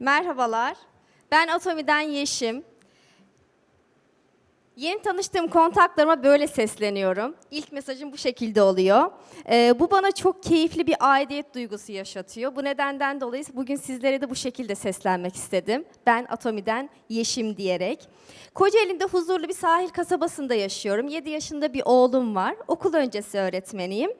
Merhabalar. Ben Atomi'den Yeşim. Yeni tanıştığım kontaklarıma böyle sesleniyorum. İlk mesajım bu şekilde oluyor. Ee, bu bana çok keyifli bir aidiyet duygusu yaşatıyor. Bu nedenden dolayı bugün sizlere de bu şekilde seslenmek istedim. Ben Atomi'den Yeşim diyerek. Kocaeli'nde huzurlu bir sahil kasabasında yaşıyorum. 7 yaşında bir oğlum var. Okul öncesi öğretmeniyim.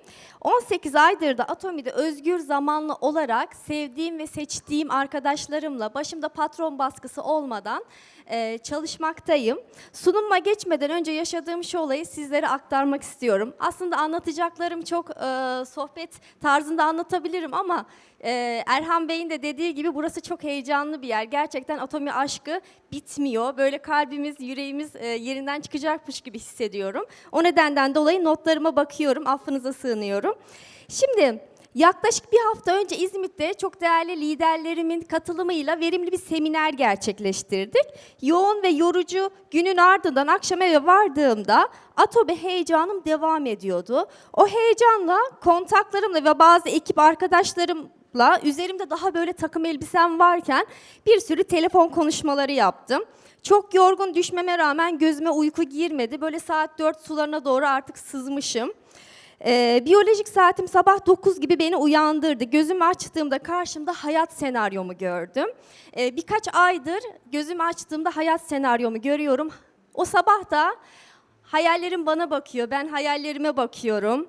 18 aydır da Atomi'de özgür zamanlı olarak sevdiğim ve seçtiğim arkadaşlarımla başımda patron baskısı olmadan e, çalışmaktayım. Sunumuma geçmeden önce yaşadığım şu olayı sizlere aktarmak istiyorum. Aslında anlatacaklarım çok e, sohbet tarzında anlatabilirim ama e, Erhan Bey'in de dediği gibi burası çok heyecanlı bir yer. Gerçekten atomi aşkı bitmiyor. Böyle kalbimiz, yüreğimiz yerinden çıkacakmış gibi hissediyorum. O nedenden dolayı notlarıma bakıyorum, affınıza sığınıyorum. Şimdi yaklaşık bir hafta önce İzmit'te çok değerli liderlerimin katılımıyla verimli bir seminer gerçekleştirdik. Yoğun ve yorucu günün ardından akşam eve vardığımda Atobe heyecanım devam ediyordu. O heyecanla kontaklarımla ve bazı ekip arkadaşlarımla üzerimde daha böyle takım elbisem varken bir sürü telefon konuşmaları yaptım. Çok yorgun düşmeme rağmen gözüme uyku girmedi. Böyle saat 4 sularına doğru artık sızmışım. Ee, biyolojik saatim sabah 9 gibi beni uyandırdı. Gözümü açtığımda karşımda hayat senaryomu gördüm. Ee, birkaç aydır gözümü açtığımda hayat senaryomu görüyorum. O sabah da hayallerim bana bakıyor, ben hayallerime bakıyorum.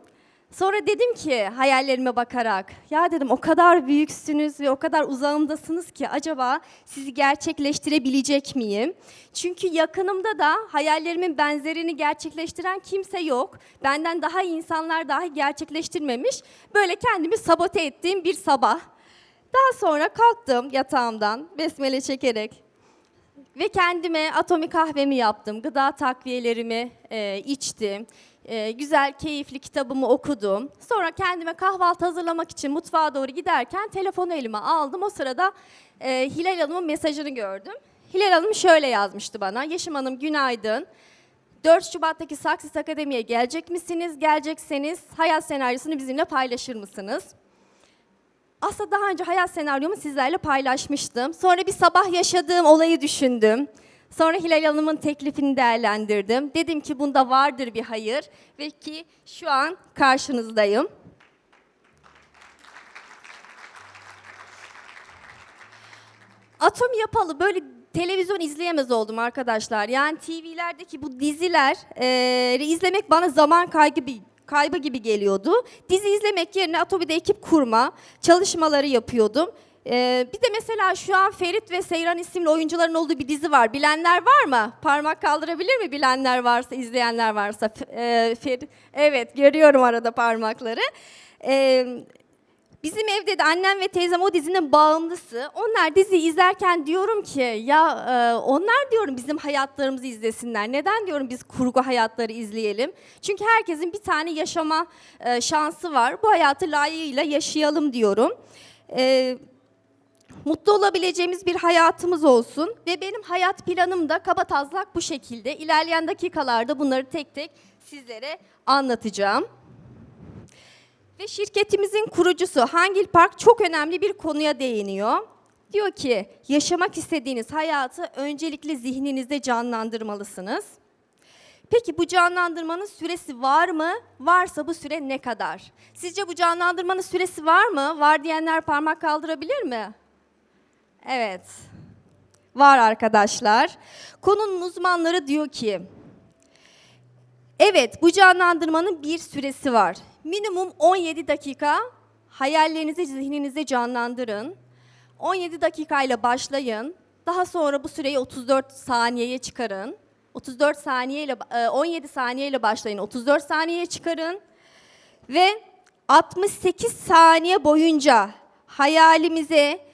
Sonra dedim ki hayallerime bakarak, ya dedim o kadar büyüksünüz ve o kadar uzağımdasınız ki acaba sizi gerçekleştirebilecek miyim? Çünkü yakınımda da hayallerimin benzerini gerçekleştiren kimse yok. Benden daha insanlar dahi gerçekleştirmemiş. Böyle kendimi sabote ettiğim bir sabah. Daha sonra kalktım yatağımdan besmele çekerek ve kendime atomik kahvemi yaptım, gıda takviyelerimi e, içtim, e, güzel, keyifli kitabımı okudum. Sonra kendime kahvaltı hazırlamak için mutfağa doğru giderken telefonu elime aldım. O sırada e, Hilal Hanım'ın mesajını gördüm. Hilal Hanım şöyle yazmıştı bana, Yeşim Hanım günaydın. 4 Şubat'taki Saksis Akademi'ye gelecek misiniz? Gelecekseniz hayat senaryosunu bizimle paylaşır mısınız? Aslında daha önce hayat senaryomu sizlerle paylaşmıştım. Sonra bir sabah yaşadığım olayı düşündüm. Sonra Hilal Hanım'ın teklifini değerlendirdim. Dedim ki bunda vardır bir hayır ve ki şu an karşınızdayım. Atom yapalı böyle televizyon izleyemez oldum arkadaşlar. Yani TV'lerdeki bu diziler e, izlemek bana zaman kaybı kaybı gibi geliyordu. Dizi izlemek yerine Atomi'de ekip kurma çalışmaları yapıyordum. Ee, bir de mesela şu an Ferit ve Seyran isimli oyuncuların olduğu bir dizi var. Bilenler var mı? Parmak kaldırabilir mi bilenler varsa, izleyenler varsa? F- e, Ferit, evet görüyorum arada parmakları. Ee, Bizim evde de annem ve teyzem o dizinin bağımlısı. Onlar dizi izlerken diyorum ki ya e, onlar diyorum bizim hayatlarımızı izlesinler. Neden diyorum biz kurgu hayatları izleyelim? Çünkü herkesin bir tane yaşama e, şansı var. Bu hayatı layığıyla yaşayalım diyorum. E, mutlu olabileceğimiz bir hayatımız olsun ve benim hayat planım da kabataslak bu şekilde. İlerleyen dakikalarda bunları tek tek sizlere anlatacağım. Ve şirketimizin kurucusu Hangil Park çok önemli bir konuya değiniyor. Diyor ki yaşamak istediğiniz hayatı öncelikle zihninizde canlandırmalısınız. Peki bu canlandırmanın süresi var mı? Varsa bu süre ne kadar? Sizce bu canlandırmanın süresi var mı? Var diyenler parmak kaldırabilir mi? Evet. Var arkadaşlar. Konunun uzmanları diyor ki Evet, bu canlandırmanın bir süresi var. Minimum 17 dakika hayallerinizi zihninizde canlandırın. 17 dakikayla başlayın. Daha sonra bu süreyi 34 saniyeye çıkarın. 34 saniyeyle 17 saniyeyle başlayın. 34 saniyeye çıkarın. Ve 68 saniye boyunca hayalimize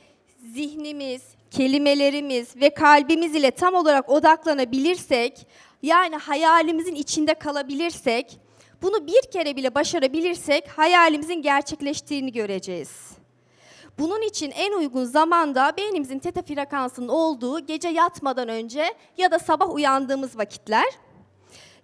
zihnimiz, kelimelerimiz ve kalbimiz ile tam olarak odaklanabilirsek, yani hayalimizin içinde kalabilirsek, bunu bir kere bile başarabilirsek hayalimizin gerçekleştiğini göreceğiz. Bunun için en uygun zamanda beynimizin teta frekansının olduğu gece yatmadan önce ya da sabah uyandığımız vakitler.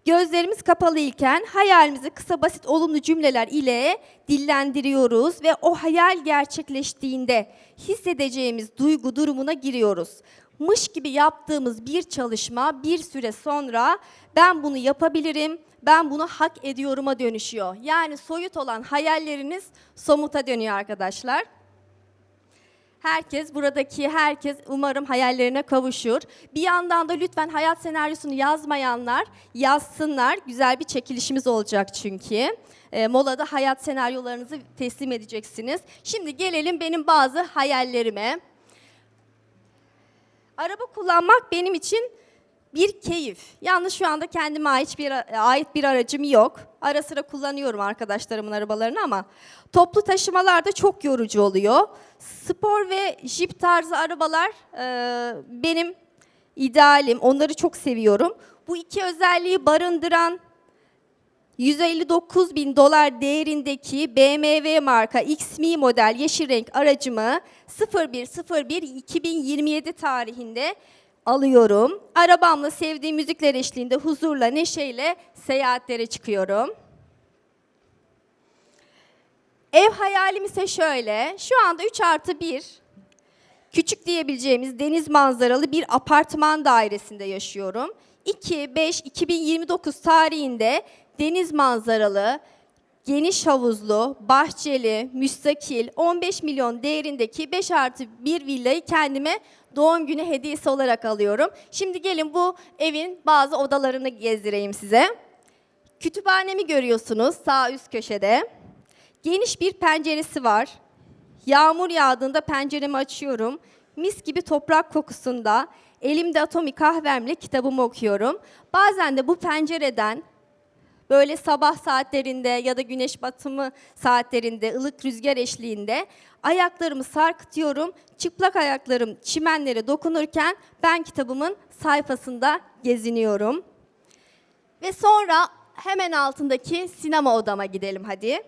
Gözlerimiz kapalı iken hayalimizi kısa basit olumlu cümleler ile dillendiriyoruz ve o hayal gerçekleştiğinde hissedeceğimiz duygu durumuna giriyoruz. Mış gibi yaptığımız bir çalışma bir süre sonra ben bunu yapabilirim, ben bunu hak ediyorum'a dönüşüyor. Yani soyut olan hayalleriniz somuta dönüyor arkadaşlar. Herkes, buradaki herkes umarım hayallerine kavuşur. Bir yandan da lütfen hayat senaryosunu yazmayanlar yazsınlar. Güzel bir çekilişimiz olacak çünkü. E, molada hayat senaryolarınızı teslim edeceksiniz. Şimdi gelelim benim bazı hayallerime. Araba kullanmak benim için bir keyif. Yalnız şu anda kendime ait bir ait bir aracım yok. Ara sıra kullanıyorum arkadaşlarımın arabalarını ama toplu taşımalarda çok yorucu oluyor. Spor ve jip tarzı arabalar e, benim idealim. Onları çok seviyorum. Bu iki özelliği barındıran 159 bin dolar değerindeki BMW marka X-Mi model yeşil renk aracımı 01.01.2027 tarihinde alıyorum. Arabamla sevdiğim müzikler eşliğinde huzurla, neşeyle seyahatlere çıkıyorum. Ev hayalim ise şöyle, şu anda 3 artı 1, küçük diyebileceğimiz deniz manzaralı bir apartman dairesinde yaşıyorum. 2-5-2029 tarihinde deniz manzaralı, geniş havuzlu, bahçeli, müstakil, 15 milyon değerindeki 5 artı 1 villayı kendime doğum günü hediyesi olarak alıyorum. Şimdi gelin bu evin bazı odalarını gezdireyim size. Kütüphanemi görüyorsunuz sağ üst köşede. Geniş bir penceresi var. Yağmur yağdığında penceremi açıyorum. Mis gibi toprak kokusunda elimde atomik kahvemle kitabımı okuyorum. Bazen de bu pencereden böyle sabah saatlerinde ya da güneş batımı saatlerinde ılık rüzgar eşliğinde ayaklarımı sarkıtıyorum. Çıplak ayaklarım çimenlere dokunurken ben kitabımın sayfasında geziniyorum. Ve sonra hemen altındaki sinema odama gidelim hadi.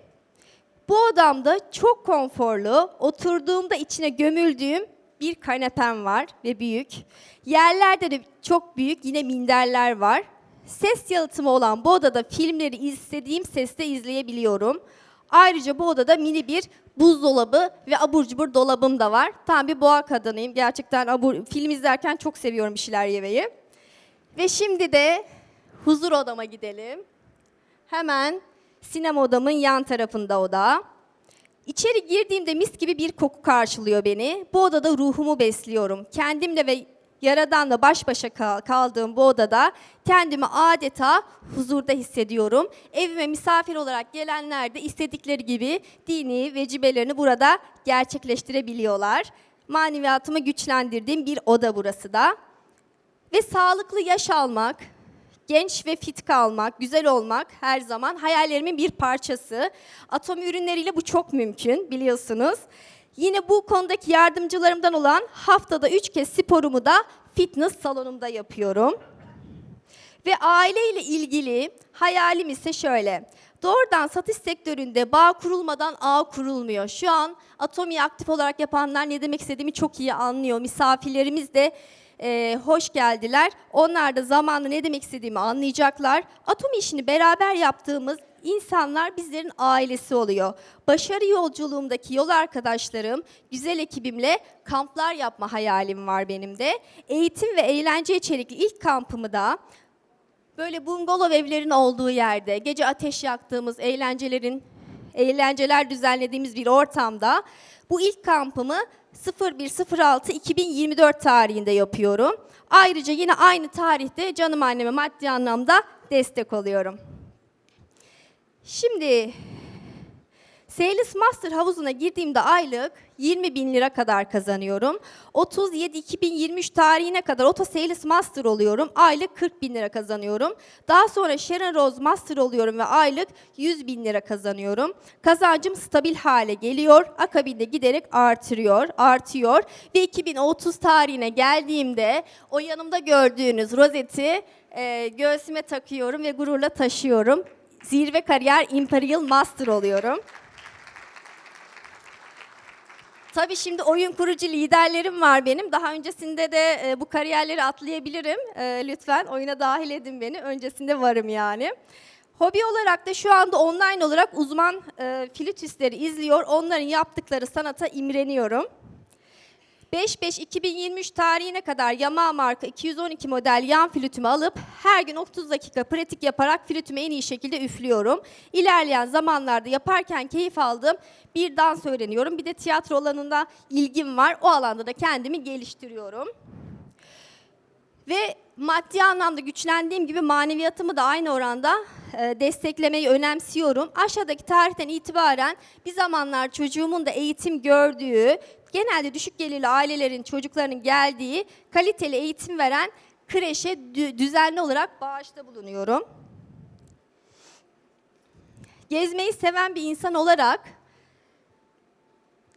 Bu odamda çok konforlu, oturduğumda içine gömüldüğüm bir kanepem var ve büyük. Yerlerde de çok büyük yine minderler var. Ses yalıtımı olan bu odada filmleri istediğim seste izleyebiliyorum. Ayrıca bu odada mini bir buzdolabı ve abur cubur dolabım da var. Tam bir boğa kadınıyım. Gerçekten abur, film izlerken çok seviyorum bir şeyler yemeyi. Ve şimdi de huzur odama gidelim. Hemen sinema odamın yan tarafında oda. İçeri girdiğimde mis gibi bir koku karşılıyor beni. Bu odada ruhumu besliyorum. Kendimle ve Yaradan'la baş başa kal- kaldığım bu odada kendimi adeta huzurda hissediyorum. Evime misafir olarak gelenler de istedikleri gibi dini vecibelerini burada gerçekleştirebiliyorlar. Maneviyatımı güçlendirdiğim bir oda burası da. Ve sağlıklı yaş almak, genç ve fit kalmak, güzel olmak her zaman hayallerimin bir parçası. Atom ürünleriyle bu çok mümkün biliyorsunuz. Yine bu konudaki yardımcılarımdan olan haftada 3 kez sporumu da fitness salonumda yapıyorum. Ve aile ile ilgili hayalim ise şöyle. Doğrudan satış sektöründe bağ kurulmadan ağ kurulmuyor. Şu an Atomi'yi aktif olarak yapanlar ne demek istediğimi çok iyi anlıyor. Misafirlerimiz de e, hoş geldiler. Onlar da zamanla ne demek istediğimi anlayacaklar. Atomi işini beraber yaptığımız insanlar bizlerin ailesi oluyor. Başarı yolculuğumdaki yol arkadaşlarım, güzel ekibimle kamplar yapma hayalim var benim de. Eğitim ve eğlence içerikli ilk kampımı da böyle bungalov evlerin olduğu yerde, gece ateş yaktığımız eğlencelerin eğlenceler düzenlediğimiz bir ortamda bu ilk kampımı 01.06.2024 tarihinde yapıyorum. Ayrıca yine aynı tarihte canım anneme maddi anlamda destek oluyorum. Şimdi Sales Master havuzuna girdiğimde aylık 20 bin lira kadar kazanıyorum. 37-2023 tarihine kadar Oto Sales Master oluyorum. Aylık 40 bin lira kazanıyorum. Daha sonra Sharon Rose Master oluyorum ve aylık 100 bin lira kazanıyorum. Kazancım stabil hale geliyor. Akabinde giderek artırıyor, artıyor. Ve 2030 tarihine geldiğimde o yanımda gördüğünüz rozeti e, göğsüme takıyorum ve gururla taşıyorum. Zirve kariyer Imperial Master oluyorum. Tabii şimdi oyun kurucu liderlerim var benim. Daha öncesinde de e, bu kariyerleri atlayabilirim. E, lütfen oyuna dahil edin beni. Öncesinde varım yani. Hobi olarak da şu anda online olarak uzman e, flütistleri izliyor. Onların yaptıkları sanata imreniyorum. 5-5-2023 tarihine kadar Yamaha marka 212 model yan flütümü alıp her gün 30 dakika pratik yaparak flütümü en iyi şekilde üflüyorum. İlerleyen zamanlarda yaparken keyif aldığım bir dans öğreniyorum. Bir de tiyatro alanında ilgim var. O alanda da kendimi geliştiriyorum. Ve maddi anlamda güçlendiğim gibi maneviyatımı da aynı oranda e, desteklemeyi önemsiyorum. Aşağıdaki tarihten itibaren bir zamanlar çocuğumun da eğitim gördüğü, genelde düşük gelirli ailelerin çocuklarının geldiği kaliteli eğitim veren kreşe dü- düzenli olarak bağışta bulunuyorum. Gezmeyi seven bir insan olarak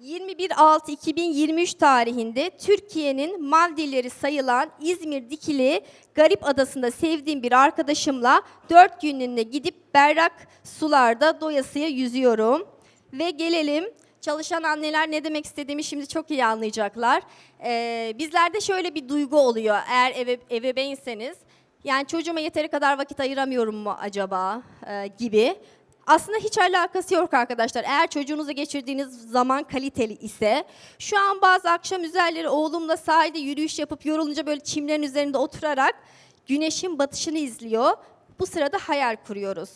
21.6.2023 tarihinde Türkiye'nin Maldivleri sayılan İzmir Dikili Garip Adası'nda sevdiğim bir arkadaşımla 4 günlüğüne gidip berrak sularda doyasıya yüzüyorum. Ve gelelim çalışan anneler ne demek istediğimi şimdi çok iyi anlayacaklar. Ee, bizlerde şöyle bir duygu oluyor eğer ebe, ebeveynseniz. Yani çocuğuma yeteri kadar vakit ayıramıyorum mu acaba e, gibi. Aslında hiç alakası yok arkadaşlar. Eğer çocuğunuza geçirdiğiniz zaman kaliteli ise şu an bazı akşam üzerleri oğlumla sahilde yürüyüş yapıp yorulunca böyle çimlerin üzerinde oturarak güneşin batışını izliyor. Bu sırada hayal kuruyoruz.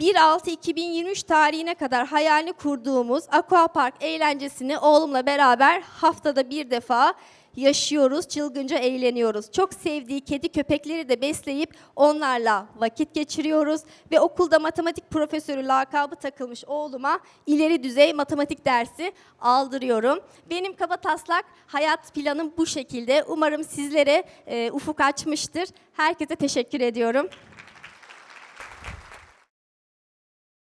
1.6.2023 tarihine kadar hayalini kurduğumuz aquapark eğlencesini oğlumla beraber haftada bir defa yaşıyoruz, çılgınca eğleniyoruz. Çok sevdiği kedi köpekleri de besleyip onlarla vakit geçiriyoruz ve okulda matematik profesörü lakabı takılmış oğluma ileri düzey matematik dersi aldırıyorum. Benim kaba taslak hayat planım bu şekilde. Umarım sizlere e, ufuk açmıştır. Herkese teşekkür ediyorum.